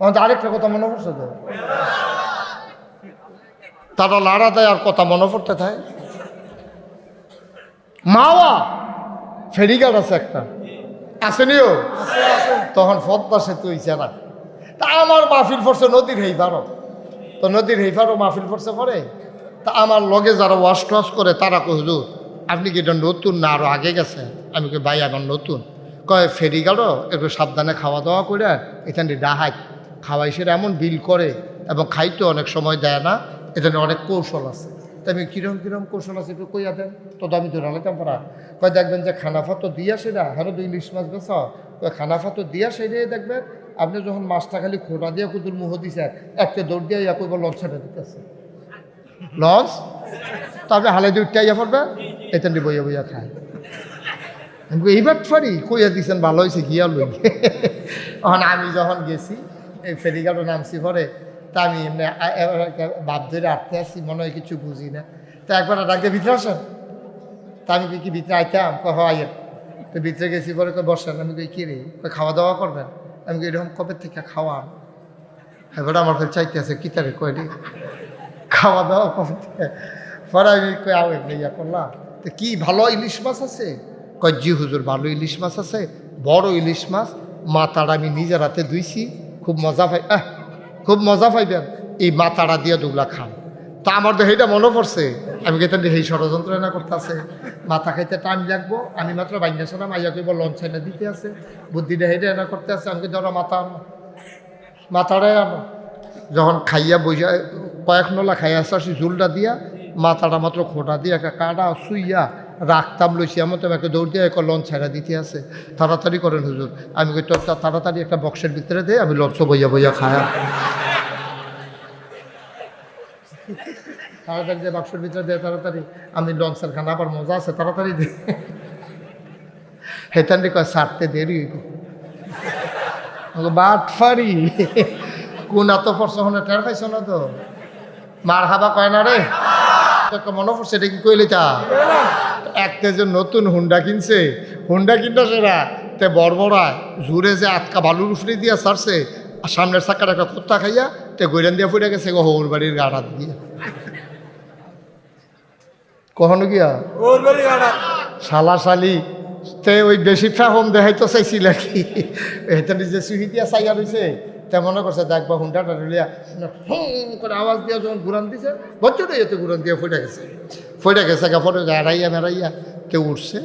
আমার তো আরেকটা কথা মনে পড়ছে তো? তারা লাড়া দেয় আর কথা মনে পড়তে থাকে। মাওয়া ফেরিঘাট আছে একটা। আসেনিও তখন পদ্মা সেতু না তা আমার মাহফিল পড়ছে নদীর হেই পারো তো নদীর হেই পারো মাহফিল পড়ছে পরে? তা আমার লগে যারা ওয়াশ টস করে তারা হুজুর, আপনি কি এটা নতুন না আরও আগে গেছে? আমি কই, ভাই, আমার নতুন। কয়, ফেরি গেল একটু সাবধানে খাওয়া দাওয়া করে, এখানে ডাহাই। খাওয়াই, সেটা এমন বিল করে এবং খাইতে অনেক সময় দেয় না। এখানে অনেক কৌশল আছে। তা আমি কিরম কিরম কৌশল আছে একটু কইয়া দেন? তো আমি তো রালাইতাম পারা কয় দেখবেন যে খানাফা তো দিয়া সেটা হ্যাঁ দুই ইলিশ মাছ বেছ কয় খানাফা তো দিয়া সেটাই দেখবেন, আপনি যখন মাছটা খালি খোটা দিয়ে কুতুর মুহ দিছে, একটা দৌড় দিয়ে ইয়া কইব, লঞ্চ ছেড়ে দিতেছে। লঞ্চ? তো আপনি হালাই দিয়ে উঠতে ইয়া পড়বেন? এতেন বইয়া বইয়া খায়। এইবার ফারি কইয়া দিছেন, ভালো হয়েছে গিয়া লই। তখন আমি যখন গেছি এই ফেরিঘাটও নামছি পরে তা আমি এমনি বাপ ধরে আটতে আসছি মনে হয় কিছু বুঝি না। তা একবার ডাকতে ভিতরে আসেন তা আমি কি ভিতরে আইতাম কহ আইয়ের তো ভিতরে গেছি পরে কই বসেন আমি কই কি রে খাওয়া দাওয়া করবেন আমি কই এরকম কবে থেকে খাওয়ান এবার আমার ফের চাইতে আছে, কি তারে কয়টি খাওয়া দাওয়া কবে থেকে। পরে আমি কই আও এমনি ইয়া করলাম তো কি ভালো ইলিশ মাছ আছে? কয়, জি হুজুর ভালো ইলিশ মাছ আছে, বড় ইলিশ মাছ। মাথাটা আমি নিজের হাতে ধুইছি। খুব মজা পাই আহ, খুব মজা পাইবেন। এই মাথাটা দিয়ে দুগলা খান। তা আমার তো সেইটা মনে পড়ছে আমি কেতেন সেই ষড়যন্ত্র না করতেছে। মাথা খাইতে টাইম লাগবো আমি মাত্র বাইনা সালাম আইয়া কইব লঞ্চ না দিতে আছে বুদ্ধিটা হেঁটে এনা করতে আছে আমি ধরো মাথা আনো। মাথাটাই আনো। যখন খাইয়া বইয়া কয়েক নলা খাইয়া আসি ঝুলটা দিয়া মাথাটা মাত্র খোটা দিয়ে একটা কাটা শুইয়া রাখতাম লইছি এমন তো আমাকে দৌড় দিয়ে একটা লঞ্চ ছাড়া দিতে আছে। তাড়াতাড়ি করেন হুজুর। আমি কই, তোর তাড়াতাড়ি একটা বক্সের ভিতরে দে, আমি লঞ্চ বইয়া বইয়া খায়া তাড়াতাড়ি যে বাক্সের ভিতরে দে, তাড়াতাড়ি। আমি লঞ্চের খানা আবার মজা আছে, তাড়াতাড়ি দে। হেতান কয়, সারতে দেরি বাট ফারি। কোন এত হনে টের পাইছ না তো? মার হাবা কয় না রে? মনে পড়ছে, এটা কি কইলি তা? একটা যে নতুন হুন্ডা কিনছে। হুন্ডা কিনটা সেরা। তে বড়বড়ায় জুড়ে যে আটকা বালুর উফরে দিয়া সারছে আর সামনের চাকাটা একটা কুত্তা খাইয়া তে গৈরান দিয়া ফুটে গেছে গো হৌর বাড়ির গাড়াত গিয়া কখনো গিয়া? শালা শালি তে ওই বেশি ফ্যাহম দেখাইতো চাইছিল কি? এটা নিজে সুহি দিয়া চাইয়া রয়েছে তে মনে করছে দেখবা হুন্ডাটা হুম, করে আওয়াজ দিয়া যখন ঘুরান দিছে বচ্চটা এতে ঘুরান দিয়া ফুটে গেছে। ফুটে গেছে পরে এড়াইয়া মেরাইয়া কেউ উঠছে।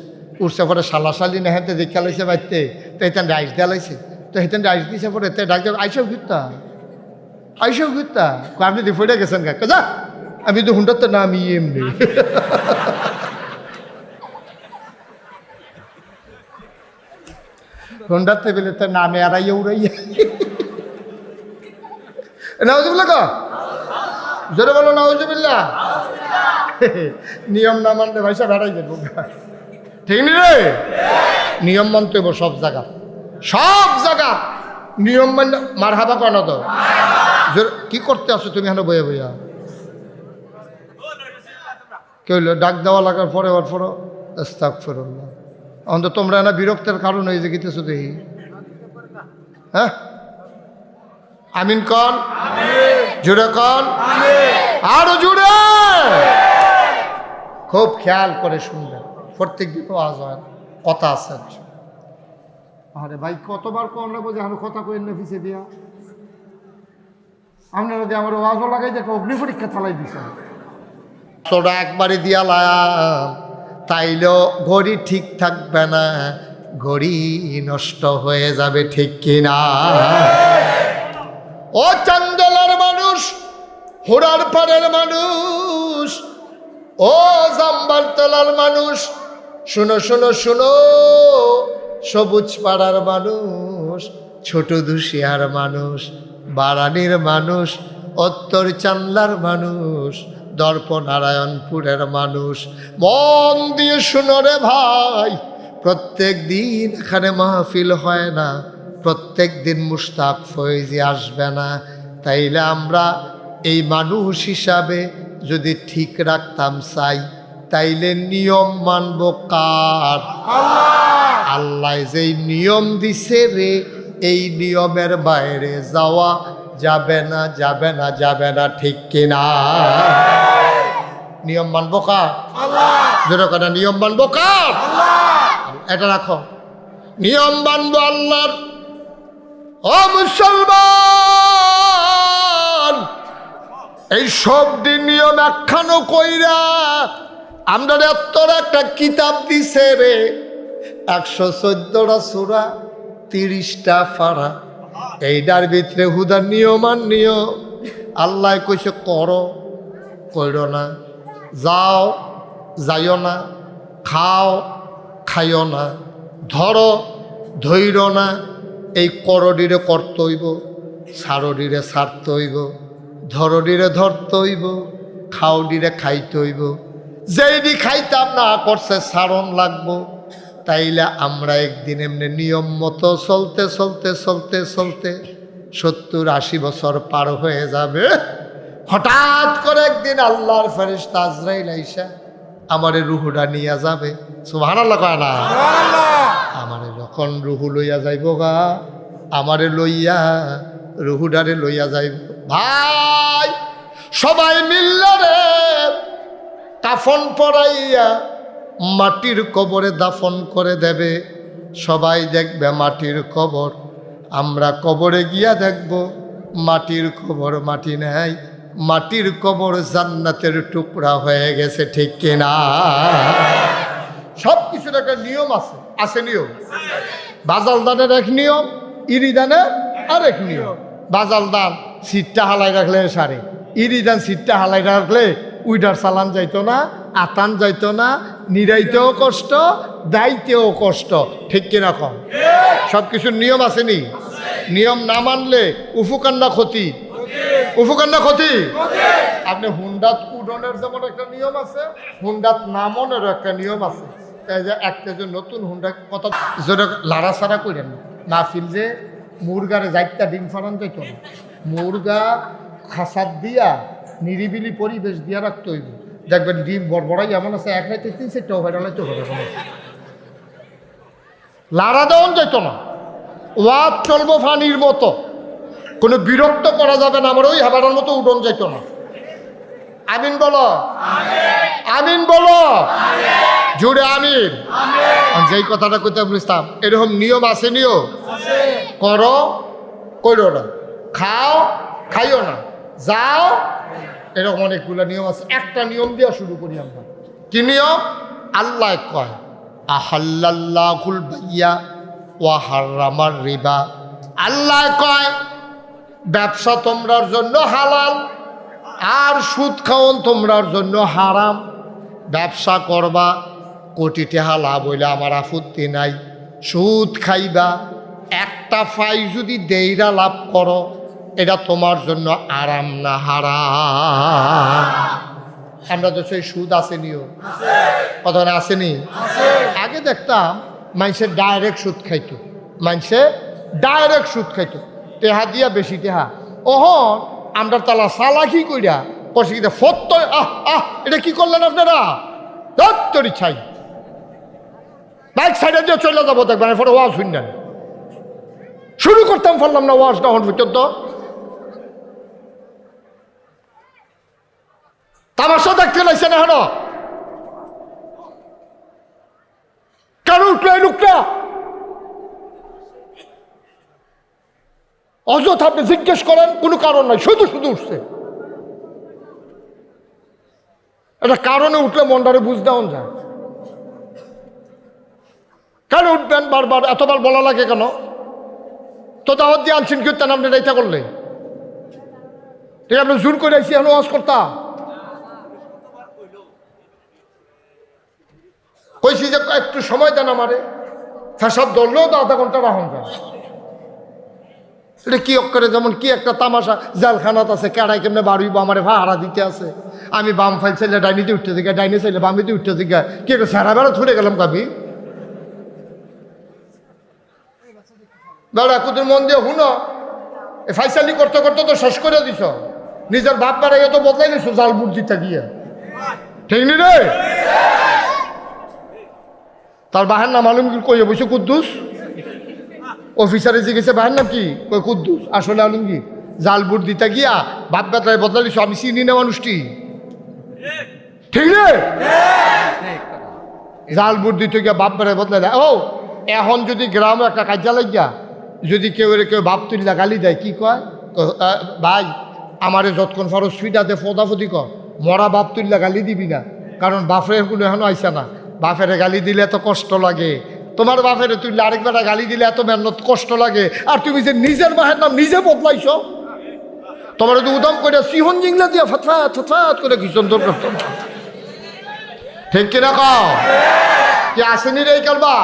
উঠছে পরে শালা শালি না হেঁটে দেখা লাইছে বাইতে তো হেতেন রাইস দেওয়া লাইছে। তো হেতেন রাইস দিছে পরে, তে ডাক আইসব ঘুরতা আইসব ঘুরতা আপনি তো ফুটে গেছেন গা? যা, আমি তো হুন্ডার তো নাম এমনি। হুন্ডার টেবিলে তো নামে আড়াইয়া উড়াইয়া। নাউজুবিল্লা জোরে বলো নাউজুবিল্লা নিয়ম না মানলে ভাইসা বেড়াই যাব। ঠিক নি রে? নিয়ম মানতে হইব সব জায়গা। সব জায়গা। নিয়ম মান মার হাবা কেন তো? কি করতে আসো তুমি এখানে বইয়া বইয়া? কেউ ডাক দেওয়া লাগার পরে ওর পরে স্তাক ফেরুল্লাহ অন্ত তোমরা না বিরক্তের কারণ হয়ে যে গীতেছো দেখি। হ্যাঁ? আমিন কন জুড়ে কন আরও জুড়ে! খুব খেয়াল করে শুনবেন। প্রত্যেক দিন আওয়াজ হয় কথা আছে আচ্ছা। আরে ভাই কতবার কম লাগবো যে আমার কথা কই পিছিয়ে দিয়া? আপনারা যদি আমার ওয়াজও লাগাই যে অগ্নি পরীক্ষা চালাই দিছে। সোডা একবারে দিয়া লাম তাইলেও ঘড়ি ঠিক থাকবে না ঘড়ি নষ্ট হয়ে যাবে ঠিক কিনা? ও চান্দলার মানুষ, হোড়ার পাড়ের মানুষ, ও জাম্বার তলার মানুষ, শুনো শুনো শুনো, সবুজ পাড়ার মানুষ, ছোট দুশিয়ার মানুষ, বারানির মানুষ উত্তর চান্লার মানুষ দর্প নারায়ণপুরের মানুষ। মন দিয়ে শুনো রে ভাই, প্রত্যেক দিন এখানে মাহফিল হয় না। প্রত্যেক দিন মুস্তাক ফয়েজি আসবে না তাইলে আমরা এই মানুষ হিসাবে যদি ঠিক রাখতাম চাই তাইলে নিয়ম মানব কার? আল্লাহ! যেই নিয়ম দিছে রে এই নিয়মের বাইরে যাওয়া যাবে না যাবে না যাবে না ঠিক কিনা? নিয়ম মানবো কার? যেটা কথা নিয়ম মানবো কার? এটা রাখো। নিয়ম মানবো আল্লাহর ও মুসলমান, এই সব দিন নিয়ম একখানো কইরা আমরা এত একটা কিতাব দিছে রে। একশো চোদ্দটা সুরা, তিরিশটা ফাড়া এইটার ভিতরে হুদার নিয়মান নিয়ম। আল্লাহ কইছে, করো, কইরো না। যাও, যাইও না। খাও, খাইও না। ধরো ধৈর না। এই করডিরে করতে হইব সারডিরে সারতে হইব ধরডিরে ধরতে হইব খাওডিরে খাইতে হইব যেইডি খাইতাম না, করছে সারণ লাগবো। তাইলে আমরা একদিন এমনি নিয়ম মতো চলতে চলতে চলতে চলতে সত্তর আশি বছর পার হয়ে যাবে। হঠাৎ করে একদিন আল্লাহর ফেরেশতা আজরাইল আইসা আমারে রুহুটা নিয়ে যাবে। সুবহানাল্লাহ কয় না? আমারে যখন রুহু লইয়া যাইব গা, আমারে লইয়া রুহুডারে লইয়া যাইব। ভাই, সবাই মিলল রে। কাফন পরাইয়া মাটির কবরে দাফন করে দেবে। সবাই দেখবে মাটির কবর। আমরা কবরে গিয়া দেখব, মাটির কবর মাটি নেই। মাটির কবর জান্নাতের টুকরা হয়ে গেছে, ঠিক কিনা? সব কিছুর একটা নিয়ম আছে। আছে নিয়ম। বাজাল দানের এক নিয়ম, ইরি দানের আরেক নিয়ম। বাজাল দান সিটটা হালাই রাখলে সারে। ইরি দান সিটটা হালাই রাখলে উইডার চালান যাইতো না, আতান যাইতো না, নিরাইতেও কষ্ট, দাইতেও কষ্ট। ঠিক কিনা কম? সব কিছুর নিয়ম আসেনি নিয়ম না মানলে উফুকান্না ক্ষতি। উফুকান্না ক্ষতি? আপনি হুন্ডাত উডনের যেমন একটা নিয়ম আছে, হুন্ডাত নামনেরও একটা নিয়ম আছে। একটা যে নতুন হুন্ডা কত? যেটা লাড়াছাড়া করেন, না ফিল যে মুরগারে যাইতা ডিম ফারান যাইতো না। মুরগা খাসাত দিয়া নিরিবিলি পরিবেশ দিয়া রাখতে হইব। দেখবেন ডিম বড় বড়াই এমন আছে, এক রাইতে তিন চারটাও ভাইরাল তো হবে লাড়া দেওয়ান যাইতো না। ওয়াদ চলবো ফানির মতো। কোনো বিরক্ত করা যাবে না, আমার ওই হাবারের মতো উডন যাইত না। আমিন বলো। আমিন বলো। জুড়ে আমিন। যেই কথাটা কইতে বুঝতাম? এরকম নিয়ম আছে নিয়ম? করো করো না। খাও, খাইও না। যাও। এরকম অনেকগুলো নিয়ম আছে। একটা নিয়ম দিয়ে শুরু করি আমরা। কি নিয়ম? আল্লাহ কয় আহাল্লাহুল বাইয়া ওয়া হারামার রিবা। আল্লাহ কয়, ব্যবসা তোমরার জন্য হালাল। আর সুদ খাওয়ন তোমরার জন্য হারাম। ব্যবসা করবা, কোটি টেহা লাভ হইলে আমার আপত্তি নাই। সুদ খাইবা, একটা ফাই যদি দেইরা লাভ করো, এটা তোমার জন্য আরাম না হারাম। আমরা তো সেই সুদ আসেনিও কথা আসেনি? আগে দেখতাম মানুষের ডাইরেক্ট সুদ খাইতো। মানুষে ডাইরেক্ট সুদ খাইতো। টেহা দিয়া বেশি টেহা। ওহন আমরা তালা সালাকি কইরা কষে কিনা ফত আহ আহ, এটা কি করলেন আপনারা? দত্তরি ছাই। বাইক সাইডে দিয়ে চলে যাব দেখবেন, এরপরে ওয়াজ শুনলেন শুরু করতাম পারলাম না ওয়াজটা হন পর্যন্ত। তামাশা দেখতে লাগছে না হেন কেন উঠল, এই অযথা আপনি জিজ্ঞেস করেন, কোনো কারণ নাই, শুধু শুধু উঠছে। এটা কারণে উঠলে মনটারে বুঝতে যায়। কেন উঠবেন বারবার? এতবার বলা লাগে কেন? তো দাওয়াত দিয়ে আনছেন কীর্তন আপনি এটা করলে ঠিক আপনি জোর করে আইসি, এখন ওয়াজ করতা। কইছি যে একটু সময় দেন আমারে। ফেসাদ ধরলেও তো আধা ঘণ্টা রাখুন যায়। এটা কি অক্ষরে? যেমন কি একটা তামাশা, জালখানাত আছে কেড়াই কেমনে বাড়িব আমার ভাড়া দিতে আছে। আমি বাম ফাইল চাইলে ডাইনিতে উঠতে দিকে ডাইনি চাইলে বামিতে উঠতে দিকে কি একটা সারা বেড়া ছুটে গেলাম কাবি বেড়া কুতুর মন দিয়ে হুনো ফাইসালি করতে করতে তো শেষ করে দিছ। নিজের বাপ বেড়া তো বদলাই নিছো, জাল বুদ্ধিটা গিয়ে। ঠিক নি রে? তার বাহের নাম আলমগীর কইয়ে বসে, কুদ্দুস অফিসারে জিজ্ঞেসে ভাইয়ের নাম কি? কই কুদ্দুস। আসলে আলমগীর জাল বুট দিতে গিয়া বাপ বেতায় বদলালিস আমি চিনি না মানুষটি। ঠিক রে জাল বুট দিতে গিয়া বাপ বেড়ায় বদলাই দেয়। ও এখন যদি গ্রামে একটা কাজা লাগিয়া যদি কেউ এর কেউ বাপ তুলিলা গালি দেয় কি কয়? তো, ভাই আমারে যতক্ষণ ফরজ ফিটাতে ফদাফদি কর মরা বাপ তুলিলা গালি দিবি না। কারণ বাপের কোনো এখনও আইসা না। বাপের গালি দিলে এত কষ্ট লাগে। তোমার বাপের তুললে আরেকবার গালি দিলে এত মেহনত, কষ্ট লাগে। আর তুমি যে নিজের বাহের নাম নিজে বদলাইছ। তোমার তো উদম করে সিহন জিংলা দিয়া ফতফাত ফতফাত করে কি সুন্দর ঠিক কিনা কি আসেনি রে কালবা?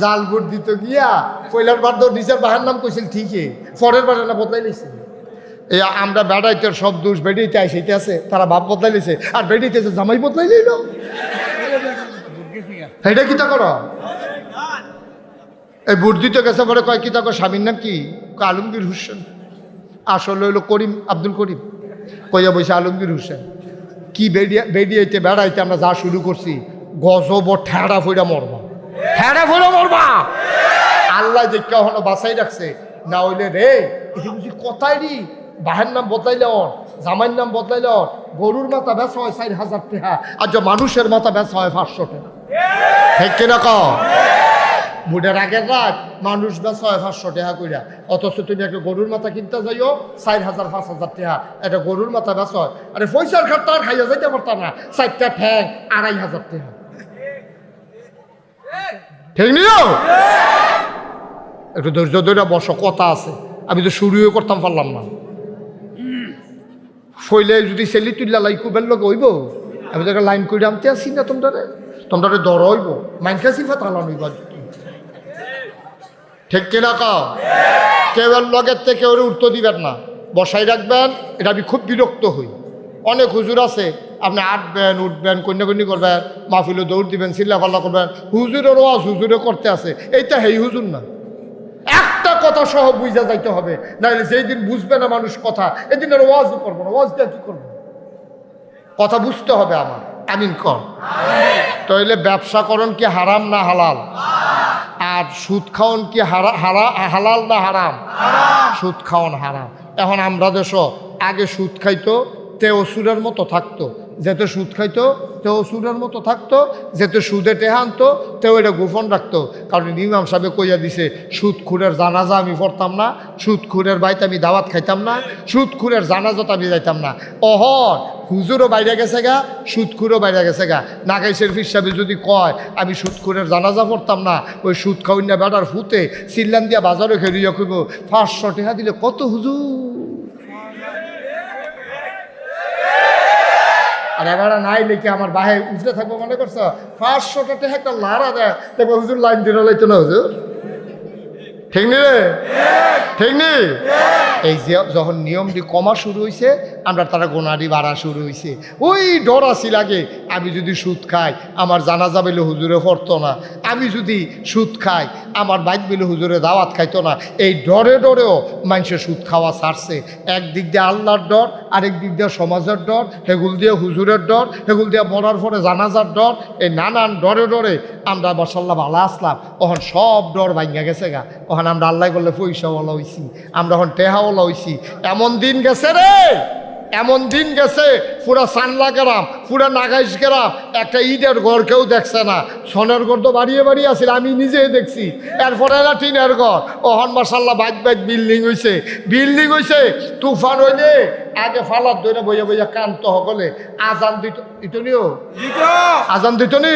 জাল বুট দিত গিয়া পয়লার বার তো নিজের বাহার নাম কইছিল ঠিকই, পরের বার না বদলাই লিছে। এই আমরা বেড়াইতে সব দোষ বেড়িতে আইসাইতে আছে, তারা বাপ বদলাই লিছে, আর বেড়িতে জামাই বদলাই লইল। এটা কিতা করো? এই বুট দিতে গেছে পরে কয় কিতা কর স্বামীর নাম কি? আলমগীর হোসেন। আসল হইল করিম আব্দুল করিম। কইয়া বসে আলমগীর হোসেন। কি বেরিয়ে বেরিয়েতে বেড়াইতে আমরা যা শুরু করছি গজব ঠেড়া ফইরা মরবা। ঠেড়া ফইরা মরবা? আল্লাহ যে কখনো বাসাই রাখছে। না হইলে রে এটা বুঝি কথাই রি বাহের নাম বদলাইলে ওর জামাইয়ের নাম বদলাইলে ওর গরুর মাথা বেচা হয় চার হাজার টাকা আর যে মানুষের মাথা বেচা হয় পাঁচশো টাকা। ঠিক কিনা ক বুড়ের আগের রাত মানুষ বেচা হয় পাঁচশো টাকা কইরা। অথচ তুমি একটা গরুর মাথা কিনতে যাইও, চার হাজার, পাঁচ হাজার টাকা এটা গরুর মাথা বেচা হয় আরে পয়সার খাটটা আর খাইয়া যাইতে পারতাম না। চারটা ঠ্যাং, আড়াই হাজার টাকা ঠিক নিও? একটু ধৈর্য ধরে বসো, কথা আছে। আমি তো শুরুও করতাম, পারলাম না। ফইলে যদি সেলি তুললা লাই কুবের লোক হইব? আমি তো লাইন করে আনতে আসি না তোমরা তোমরা দর হইব। মাইনকা সিফা তালান ঠিক কিনা কাও? কেউ লগের থেকে ওর উত্তর দিবেন না। বসাই রাখবেন, এটা আমি খুব বিরক্ত হই। অনেক হুজুর আছে, আপনি আটবেন, উঠবেন, কন্যাকন্যি করবেন, মাহফিলে দৌড় দিবেন চিল্লা পাল্লা করবেন। হুজুরের ওয়াজ হুজুরে করতে আছে। এইটা হেই হুজুর না। একটা কথা সহ বুঝা যাইতে হবে। নাহলে যেই দিন বুঝবে না মানুষ কথা, এদিন আর ওয়াজও করব না। ওয়াজ দিয়ে কি করব? কথা বুঝতে হবে আমার। আমিন কর তাইলে ব্যবসা করণ কি হারাম না হালাল? আর সুদ খাওয়ন কি হারা- হারা- হালাল না হারাম? সুদ খাওয়ন হারাম। এখন আমরা দেশ, আগে সুদ খাইতো তে অসুরের মতো থাকতো। যেতে সুদ খাইতো তে সুদের মতো থাকতো, যেতে সুদে টেহা আনতো, তেও এটা গোপন রাখতো। কারণ ইমাম সাহেব কইয়া দিছে, সুদ খুরের জানাজা আমি পড়তাম না, সুদ খুরের বাইতে আমি দাওয়াত খাইতাম না, সুদ খুরের জানাজাত আমি যাইতাম না। অহর হুজুরও বাইরে গেছে গা সুদখুরও বাইরে গেছে গা। নাগাইশের হিসাবে যদি কয়, আমি সুদখুরের জানাজা পড়তাম না, ওই সুদ খাওয়াই না বেটার ফুতে সিল্লান দিয়া বাজারে খেলিয়া কইব, পাঁচশো টাকা দিলে কত হুজুর? আর এগারো নাই লিখে আমার বাহে উজরে থাকব মনে করছ? পাঁচশো টাকা একটা লাড়া দেয়। দেখব হুজুর লাইন দিন লাইতো না হুজুর? ঠিক নি রে? ঠিক। নি? এই যে যখন নিয়মটি কমা শুরু হয়েছে আমরা তারা গোনারি বাড়া শুরু হয়েছে ওই ডর আসি লাগে, আমি যদি সুদ খাই, আমার জানাজা বেলে হুজুরে পড়তো না। আমি যদি সুদ খাই, আমার বাইক বেলে হুজুরে দাওয়াত খাইতো না। এই ডরে ডরেও মানুষের সুদ খাওয়া ছাড়ছে। একদিক দিয়ে আল্লাহর ডর, আরেক দিক দিয়ে সমাজের ডর, হেগুল দিয়ে হুজুরের ডর, হেগুল দিয়ে মরার পরে জানাজার ডর। এই নানান ডরে ডরে আমরা বসাল্লাহ ভালো আসলাম। ওখান সব ডর ভাঙ্গা গেছে গা। ওখানে আমরা আল্লাহ করলে পয়সাওয়ালা হইছি। আমরা এখন টেহাওয়ালা হইছি এমন দিন গেছে রে, এমন দিন গেছে, পুরা সানলা গ্রাম, পুরা নাগাইশ গ্রাম, একটা ইটের ঘর কেউ দেখছে না। সনের ঘর তো বাড়িয়ে বাড়িয়ে আছিল আমি নিজেই দেখছি। এরপরে টিনের ঘর। ওহন মাসাল্লাহ বাইক বাইক বিল্ডিং হয়েছে বিল্ডিং হয়েছে তুফান হইলে আগে ফালার দইরে বইয়া বইয়া কান্ত সকলে। আজান দিত ইতনিও আজান দিত নি?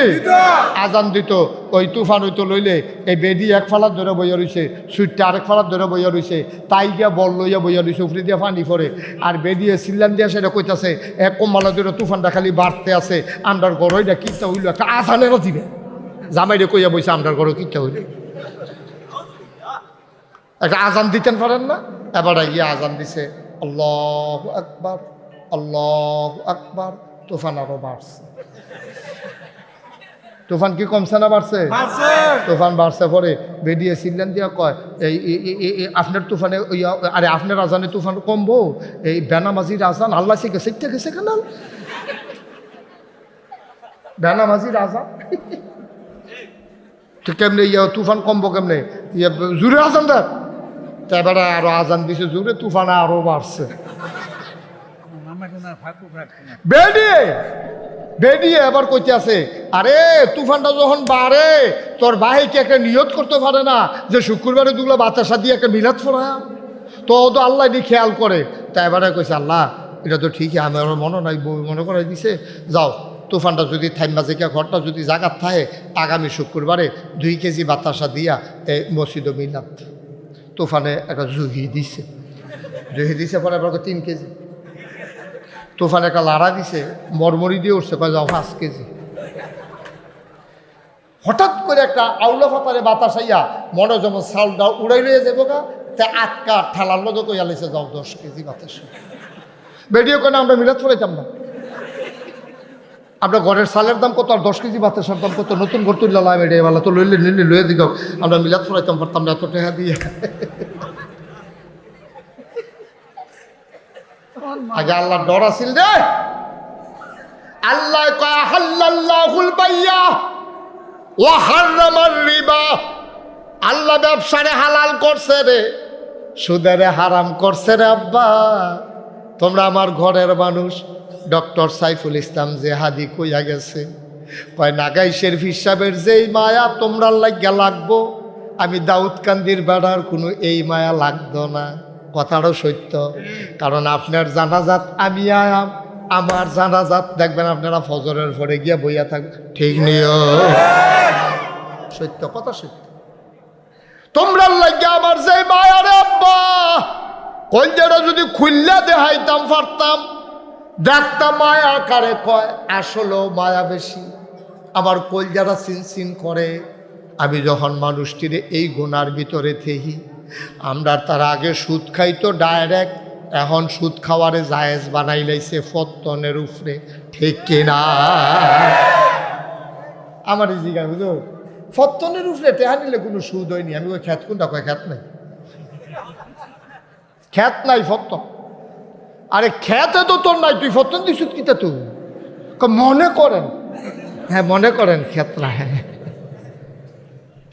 আজান দিত। ওই তুফান হইতো লইলে এই বেদি এক ফালার ধরে বইয়া রইছে সুইটটা আরেক ফালার ধরে বইয়া রইছে তাই দিয়া বল লইয়া বইয়া রইছে উফরি দিয়া পানি পরে আর বেদিয়ে সিল্লান দিয়া সেটা কইতাছে এক কম্বালা ধরে তুফানটা খালি বাড়তে আছে ঘর হইটা কিনতে হইল? একটা আজানেরও দিবে জামাইরে কইয়া বইছে আমরার ঘরও কিনতে হইল? একটা আজান দিতেন পারেন না? এবার গিয়ে আজান দিছে। আল্লাহ আকবার আল্লাহ আকবার তুফান আরও বাড়ছে। তুফান কি কমছে না বাড়ছে? তুফান বাড়ছে পরে বেরিয়ে সিলেন দিয়া কয় এই আপনার তুফানে আরে আপনার আজানে তুফান কমবো? এই বেনামাজির আজান আল্লাহ গেছে এটা গেছে কেন? বেনামাজির আজান। তো কেমনে ইয়া তুফান কমবো কেমনে? ইয়া জুড়ে আজান দেন। তা এবারে আরও আজান দিছে জুড়ে তুফান আরও বাড়ছে। বেডিয়ে বেডিয়ে এবার কইতে আছে আরে, তুফানটা যখন বাড়ে, তোর ভাই একটা নিয়ত করতে পারে না যে শুক্রবারে দুগুলো বাতাসা দিয়ে একটা মিলাদ ফোড়া তো ও তো আল্লাহ দিয়ে খেয়াল করে। তা এবারে কইছে, আল্লাহ, এটা তো ঠিকই, আমার মনে নাই বই মনে করে দিছে। যাও, তুফানটা যদি থাইমা থেকে ঘরটা যদি জাগাত থাকে, আগামী শুক্রবারে দুই কেজি বাতাসা দিয়া এই মসজিদ মিলাদ। তুফানে একটা জুহি দিছে। জুহি দিছে পরে কয় তিন কেজি। তুফান একটা লাড়া দিছে, মরমরি দিয়ে উঠছে, কয় যাও পাঁচ কেজি। হঠাৎ করে একটা আউলা ফাতারে বাতাস আইয়া মনে যেমন চাউলটা উড়াই লইয়া যাব গা, তে আটকা ঠেলার মতো কইয়া লাইছে, যাও দশ কেজি বাতাস। বেরিয়ে কেন আমরা মিলাদ ফলাইতাম না। আমরা ঘরের সালের দাম কত আর দশ কেজি বাতাসার দাম কত? নতুন ঘর তুললে লাভ এড়ে বেলা তো লইলে নিলে লইয়ে দিল আমরা মিলাদ ফলাইতাম পারতাম না এত টাকা দিয়ে। আগে আল্লাহ ডর আছিল রে। আল্লাহ কয় হাল্লাল্লাহুল বাইয়া ওয়া হাররামার রিবা। আল্লাহ ব্যবসারে হালাল করছে রে, সুদেরে হারাম করছে রে আব্বা। তোমরা আমার ঘরের মানুষ ডক্টর সাইফুল ইসলাম জেহাদি কইয়া গেছে, কয়, নাগাই শেরফি সাহেবের যেই মায়া তোমরা লাগিয়া লাগবো, আমি দাউদ কান্দির বেড়ার কোনো এই মায়া লাগতো না। কথাটাও সত্য, কারণ আপনার জানাজাত আমি আয়াম, আমার জানাজাত, দেখবেন আপনারা ফজরের পরে গিয়া বইয়া থাকবে ঠিক নিও সত্য, কথা সত্য। তোমরা লাগিয়া আমার যে মায়া রে আব্বা কঞ্জাটা যদি খুললে দেখাইতাম পারতাম দেখতাম মায়া কারে কয়? আসলেও মায়া বেশি। আমার কলজারা সিন সিন করে, আমি যখন মানুষটিরে এই গোনার ভিতরে থেহি, আমরা তার আগে সুদ খাইতো ডাইরেক্ট এখন সুদ খাওয়ারে জায়েজ বানাই লাইছে ফত্তনের উপরে। ঠিক কিনা? আমার এই জিগা বুঝো? ফত্তনের উপরে টেহা নিলে কোনো সুদ হয়নি। আমি ওই খ্যাত কোনটা? কয়, খ্যাত নাই। খ্যাত নাই ফত্তন। আরে খ্যাতে তো তোর নাই তুই ফত্তন দিস কিতা কয়, মনে করেন? হ্যাঁ মনে করেন ক্ষেত্রা হ্যাঁ।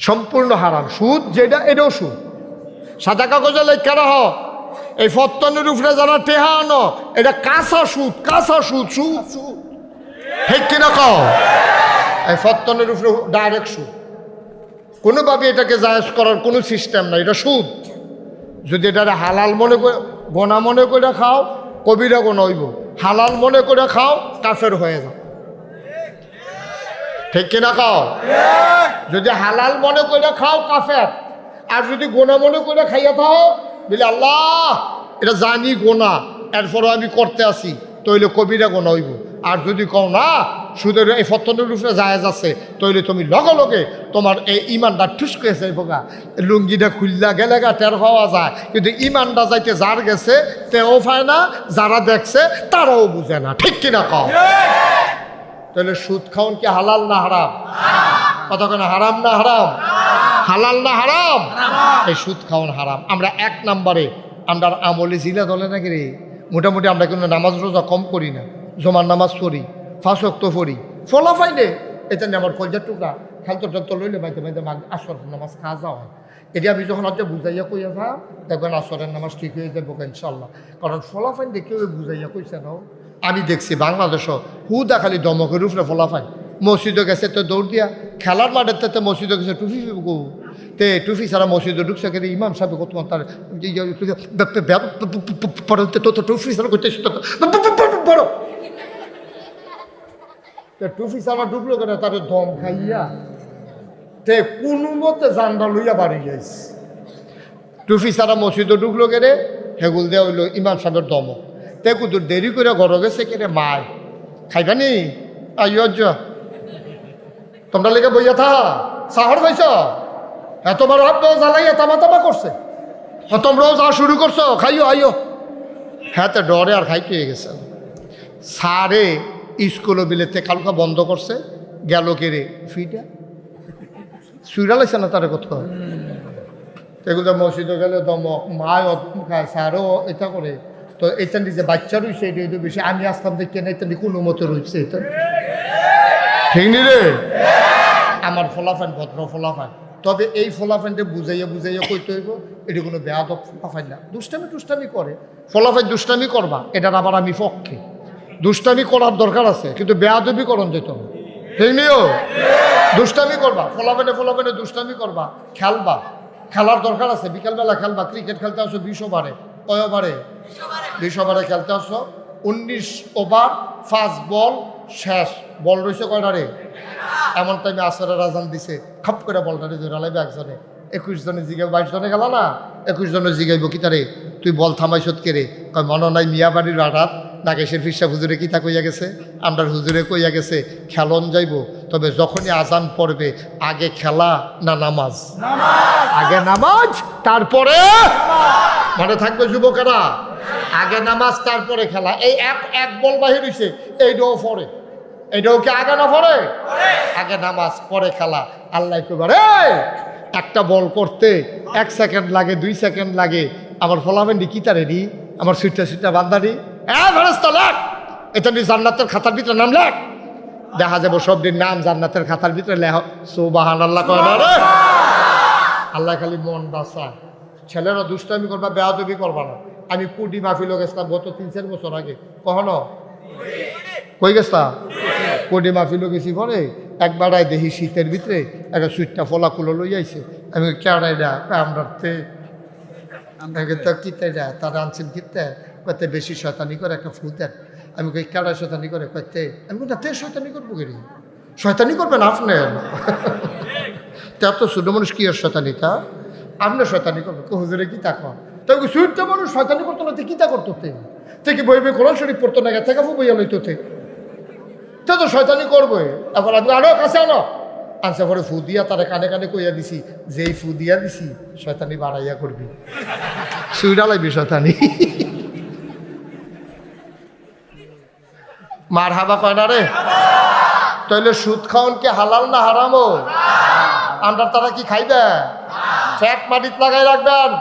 সম্পূর্ণ হারাম। সুদ যেটা এটাও সুদ। সাদা কাগজে লেখা রহ এই ফত্তনের উপরে যারা টেহা আনো এটা কাঁচা সুদ কাঁচা সুদ সুদ। ঠিক কিনা কও? এই ফত্তনের উপরে ডাইরেক্ট সুদ। কোনোভাবে এটাকে জায়েজ করার কোনো সিস্টেম নাই এটা সুদ। যদি এটা হালাল মনে করে গোনা মনে করে খাও কবিরা গোনা হইব? হালাল মনে করে খাও, কাফের হয়ে যাও। ঠিক কিনা খাও যদি হালাল মনে করে খাও, কাফের। আর যদি গোনা মনে করে খাইয়া থাও, বলে আল্লাহ, এটা জানি গোনা, এরপরও আমি করতে আসি তইলে কবিরা গোনা হইব? আর যদি কও না সুদের এই ফতনের উপরে জায়েজ আছে, তইলে তুমি লগে লগে তোমার এই ইমানটা ঠুস করেছে ভোগা লুঙ্গিটা খুললা গেলে গা টের পাওয়া যায়, কিন্তু ইমানটা যাইতে যার গেছে, তেও পায় না, যারা দেখছে, তারাও বুঝে না। ঠিক কিনা কও? তাহলে সুদ খাওন কি হালাল না হারাম? কতক্ষণ হারাম না হারাম? হালাল না হারাম? এই সুদ খাওয়ান হারাম। আমরা এক নম্বরে আমরা আমলে জিলা দলে নাকি রে? মোটামুটি আমরা কিন্তু নামাজ রোজা কম করি না, জমার নামাজ পড়ি। ফাঁসক্ত পড়ি ফলা পাইলে এটা আমার কলজার টুকরা খালতো টালতো লইলে মাইতে মাগ আসর নামাজ খাওয়া যাওয়া হয় এটা আমি যখন আজ বুঝাইয়া কইয়া যাম দেখবেন আসরের নামাজ ঠিক হয়ে যাব ইনশাল্লাহ কারণ ফলাফাইন দেখে ওই বুঝাইয়া কইছে না আমি দেখছি বাংলাদেশও হুদা খালি দমকের উপরে ফলাফাইন মসজিদে গেছে তো দৌড় দিয়া খেলার মাঠের তাতে মসজিদে গেছে টুফি তে টুফি সারা মসজিদে ঢুকছে কিন্তু ইমাম সাহেব কত তার টুফি সারা করতে বড় তে টুফি সারা ঢুকলো কেন? তার দম খাইয়া তে কোনো মতে জানডা লইয়া বাড়ি যাইছে টুফি সারা মসজিদে ঢুকলো কেরে হেগুল দেওয়া হইল ইমাম সাহেবের দম। তে কুতুর দেরি করে ঘর গেছে কেরে মায়। খাইবানি আইয় তোমরা লেগে বইয়া থা। সাহর পাইছ? এত তোমার হাত জ্বালাইয়া তামা তামা করছে। হ্যাঁ তোমরাও যা শুরু করছ খাইও আইও হ্যাঁ তো ডরে আর খাইতে হয়ে গেছে। সারে স্কুল বিলেতে কালকা বন্ধ করছে গেল কেরে ফিটা। সুইরা লাগছে না তারে কথা এগুলো মসজিদে গেলে দমক মায় স্যারও এটা করে। তো এটা নিজে বাচ্চা রয়েছে এটা এটা বেশি। আমি আসলাম দেখি না এটা কোনো মতো রয়েছে এটা। ঠিক নি রে? আমার ফলাফান ভদ্র ফলাফান। তবে এই ফলাফানটা বুঝাইয়া বুঝাইয়া কইতে হইব এটি কোনো বেয়াদব ফলাফান না। দুষ্টামি টুষ্টামি করে। ফলাফান দুষ্টামি করবা এটার আবার আমি পক্ষে। দুষ্টামি করার দরকার আছে, কিন্তু বেয়াদবি করণ যেত ঠিক নিও দুষ্টামি করবা ফলাফানে ফলাফানে দুষ্টামি করবা, খেলবা। খেলার দরকার আছে, বিকালবেলা খেলবা, ক্রিকেট খেলতে আসো বিশ ওভারে। কয় ওভারে? বিশ ওভারে খেলতে আসো। উনিশ ওভার ফার্স্ট বল, শেষ। বল রয়েছে কয়টা রে এমন টাইমে আসরের রাজান দিছে। খপ করে বলটারে ধরে লাইবে একজনে। একুশ জনে জিগাই বাইশ জনে গেল না? একুশ জনে জিগাইব কি তারে? তুই বল থামাইছত কে রে? কয়, মনে নাই মিয়া বাড়ির নাগেশের ফিসা হুজুরে কিতা কইয়া গেছে? আমরা হুজুরে কইয়া গেছে খেলন যাইব। তবে যখনই আজান পড়বে আগে খেলা না নামাজ? আগে নামাজ তারপরে? মনে থাকবে যুবকেরা? আগে নামাজ তারপরে খেলা। এই এক এক বল বাহির হইছে এইটাও পরে এইটাও কি আগে না পরে আগে নামাজ পরে খেলা। আল্লাহ কইবার একটা বল করতে এক সেকেন্ড লাগে দুই সেকেন্ড লাগে। আমার ফলাফেন্ডি কি তারে নি? আমার সুইটা সুইটা বান্দারি হ্যাঁ ফেরস্তা লেখ। এটা নি জান্নাতের খাতার ভিতরে নাম লেখ। দেখা যাব দিন নাম জান্নাতের খাতার ভিতরে লেখ। সুবাহান আল্লাহ রে? আল্লাহ খালি মন বাঁচা ছেলেরা দুষ্টামি করবা, বেয়াদবি করবা না। আমি কুডি মাহফিল গেছিলাম গত তিন, চার বছর আগে। কখনো? কই গেছলাম কুডি মাহফিল গেছি পরে একবারাই দেখি শীতের ভিতরে একটা সুইটটা ফলা কুলো লই আইছে। আমি কেড়াই না আমাকে তো কিতে যায় তারা আনছেন কিতে? কতে বেশি শয়তানি করে, একটা ফু দেন। আমি কই, কেড়া শয়তানি করে? কইতে, আমি না, তে শয়তানি করব কেরি শয়তানি করবেন আপনার তা তো ছোট মানুষ, কি আর শয়তানি তা? আপনি শয়তানি করবে হুজুরে কি তা কর তাই মানুষ শয়তানি করতো না, তে কি তা করতো তে? তে কি বই বই কোরআন শরীফ পড়তো না থেকে ফু বইয়া লইতো তে? তে তো শয়তানি করবে। এখন আপনি আরও কাছে আনো। আনসা পরে ফু দিয়া তারা কানে কানে কইয়া দিছি, যেই ফু দিয়া দিছি, শয়তানি বাড়াইয়া করবি। সুইডা শয়তানি। মার হাবা কয় না রে? তাইলে সুদ খাওয়ান কি হালাল না হারামো আমরা তারা কি খাইবে? ফ্যাট মাটিত লাগাই রাখবেন।